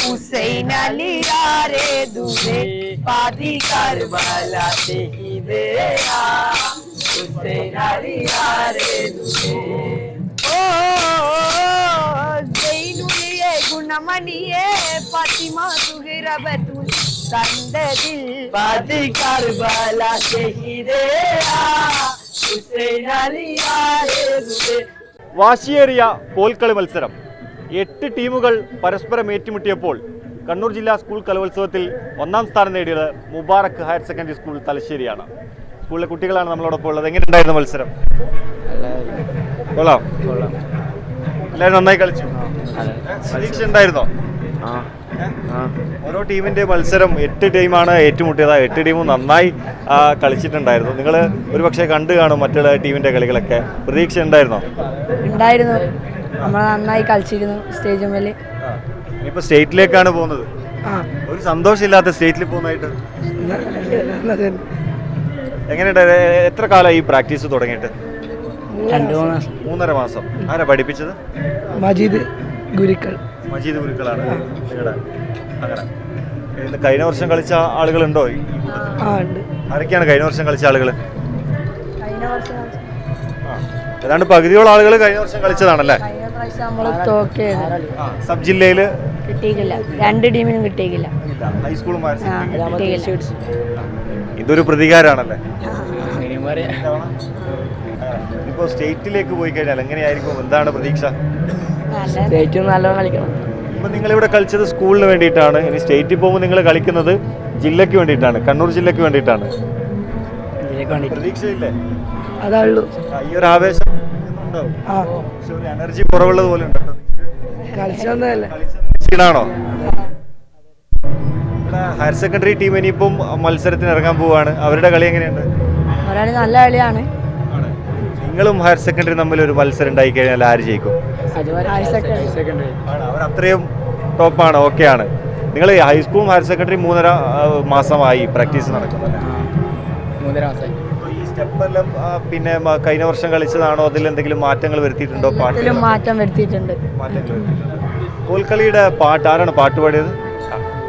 हुसैन अली यारे दूरे पादी करबला से ही बेरा हुसैन अली यारे दूरे ओ जैनुलिए गुणमणिए फातिमा रे बतूल தந்ததில் பாதி கர்பலா എട്ട് ടീമുകൾ പരസ്പരം ഏറ്റുമുട്ടിയപ്പോൾ കണ്ണൂർ ജില്ലാ സ്കൂൾ കലോത്സവത്തിൽ ഒന്നാം സ്ഥാനം നേടിയത് മുബാറക് ഹയർ സെക്കൻഡറി സ്കൂൾ തലശ്ശേരിയാണ്. സ്കൂളിലെ കുട്ടികളാണ് നമ്മളോടൊപ്പം ഉള്ളത്. എങ്ങനെയുണ്ടായിരുന്നു മത്സരം? കൊള്ളാം. എല്ലാവരും നന്നായി കളിച്ചു. പരീക്ഷ ഉണ്ടായിരുന്നോ? ഓരോ ടീമിന്റെ മത്സരം എട്ട് ടീമാണ് ഏറ്റുമുട്ടിയത്. എട്ട് ടീമും നന്നായി കളിച്ചിട്ടുണ്ടായിരുന്നു. നിങ്ങൾ ഒരുപക്ഷെ കണ്ടു കാണും മറ്റുള്ള ടീമിന്റെ കളികളൊക്കെ. പ്രതീക്ഷ ഉണ്ടായിരുന്നോ? ഉണ്ടായിരുന്നു. നമ്മൾ നന്നായി കളിച്ചിരുന്നു സ്റ്റേജ് മേൽ. ഇനിയിപ്പോ സ്റ്റേറ്റിലേക്കാണ് പോകുന്നത്. ഒരു സന്തോഷമില്ലാത്ത സ്റ്റേറ്റിൽ പോകുന്നതായിട്ട്. എങ്ങനെയുണ്ട്? എത്ര കാലമായി ഈ പ്രാക്ടീസ് തുടങ്ങിയിട്ട്? രണ്ടു മൂന്ന് മൂന്നര മാസം. ആരാ പഠിപ്പിച്ചത്? മജീദ് ഗുരുക്കൾ. മജീദ് ഗുരുക്കളാണ്. അങ്ങനെ. കഴിഞ്ഞ വർഷം കളിച്ച ആളുകളുണ്ടോ ആ ഉണ്ട്. ആരൊക്കെയാണ് കഴിഞ്ഞ വർഷം കളിച്ച ആളുകൾ കഴിഞ്ഞ വർഷം ഏതാണ്ട് പകുതിയോളം ആളുകൾ കഴിഞ്ഞ വർഷം കളിച്ചതാണല്ലേ? കഴിഞ്ഞ പ്രാവശ്യം നമ്മൾ സബ് ജില്ലയിൽ കിട്ടിയില്ല രണ്ട് ടീമിനും കിട്ടിയിട്ടില്ല. ഹൈസ്കൂളും ആ കിട്ടിയില്ല ഇതൊരു പ്രതികാരമാണല്ലേ ഇപ്പോൾ സ്റ്റേറ്റിലേക്ക് പോയി കഴിഞ്ഞാൽ എങ്ങനെയായിരിക്കും? എന്താണ് പ്രതീക്ഷ? ഏറ്റവും നല്ലോണം കളിക്കണം. ഇപ്പൊ നിങ്ങൾ ഇവിടെ കളിച്ചത് സ്കൂളിന് വേണ്ടിയിട്ടാണ്. ഇനി സ്റ്റേറ്റിൽ പോകുമ്പോൾ നിങ്ങൾ കളിക്കുന്നത് ജില്ലയ്ക്ക് വേണ്ടിയിട്ടാണ് കണ്ണൂർ ജില്ലയ്ക്ക് വേണ്ടിയിട്ടാണ്. പ്രതീക്ഷയില്ലേ? അതേ ഉള്ളൂ ഈ ഒരു ആവേശം ഉണ്ടാവും ഒരു എനർജി കുറവുള്ളത് പോലെ ഉണ്ട് കേട്ടോ. ക്ഷീണാണോ ഹയർ സെക്കൻഡറി ടീം ഇനിയിപ്പം മത്സരത്തിന് ഇറങ്ങാൻ പോവാണ്. അവരുടെ കളി എങ്ങനെയുണ്ട്? ഒരാൾ നല്ല കളിയാണ്. നിങ്ങളും ഹയർ സെക്കൻഡറി തമ്മിൽ ഒരു മത്സരം ഉണ്ടായി കഴിഞ്ഞാൽ ആര് ജയിക്കും? ആണ്. അവർ അത്രയും ടോപ്പാണ് ആണ് നിങ്ങൾ ഹൈസ്കൂളും ഹയർ സെക്കൻഡറി മൂന്നര മാസമായി പ്രാക്ടീസ് ഈ സ്റ്റെപ്പെല്ലാം പിന്നെ കഴിഞ്ഞ വർഷം കളിച്ചതാണോ? അതിൽ എന്തെങ്കിലും മാറ്റങ്ങൾ വരുത്തിയിട്ടുണ്ടോ പാട്ടിൽ മാറ്റം വരുത്തിയിട്ടുണ്ട്. മാറ്റങ്ങൾ വരുത്തിയിട്ടുണ്ടോ? കോൽക്കളിയുടെ പാട്ട് ആരാണ് പാട്ട് പാടിയത്?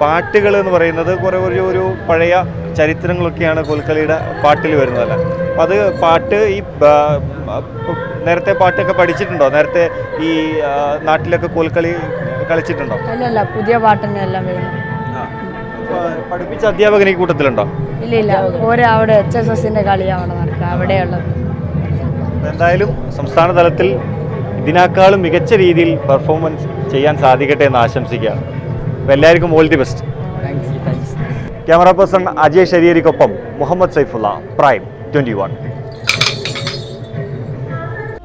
പാട്ടുകൾ എന്ന് പറയുന്നത് കുറേ ഒരു ഒരു പഴയ ചരിത്രങ്ങളൊക്കെയാണ് കോൽക്കളിയുടെ പാട്ടിൽ വരുന്നത് അപ്പം അത് പാട്ട് ഈ നേരത്തെ പാട്ടൊക്കെ പഠിച്ചിട്ടുണ്ടോ? നേരത്തെ ഈ നാട്ടിലൊക്കെ കോൽക്കളി കളിച്ചിട്ടുണ്ടോ? അല്ലല്ല പുതിയ പാട്ടെല്ലാം എല്ലാം വരുന്നത്. പഠിപ്പിച്ച അധ്യാപകൻ ഈ കൂട്ടത്തിലുണ്ടോ? ഇല്ല ഇല്ല. ഒരവിടെ അവിടെ എച്ച് എസ് എസിന്റെ കളിയാണ് നടക്കുക. അവിടെയുള്ളത്. എന്തായാലും സംസ്ഥാന തലത്തിൽ ഇതിനേക്കാളും മികച്ച രീതിയിൽ പെർഫോമൻസ് ചെയ്യാൻ സാധിക്കട്ടെ എന്ന് ആശംസിക്കുകയാണ്. അപ്പോൾ എല്ലാവർക്കും all the best camera person Ajay ശരിയരിക്കൊപ്പം Muhammad Saifulla prime twenty one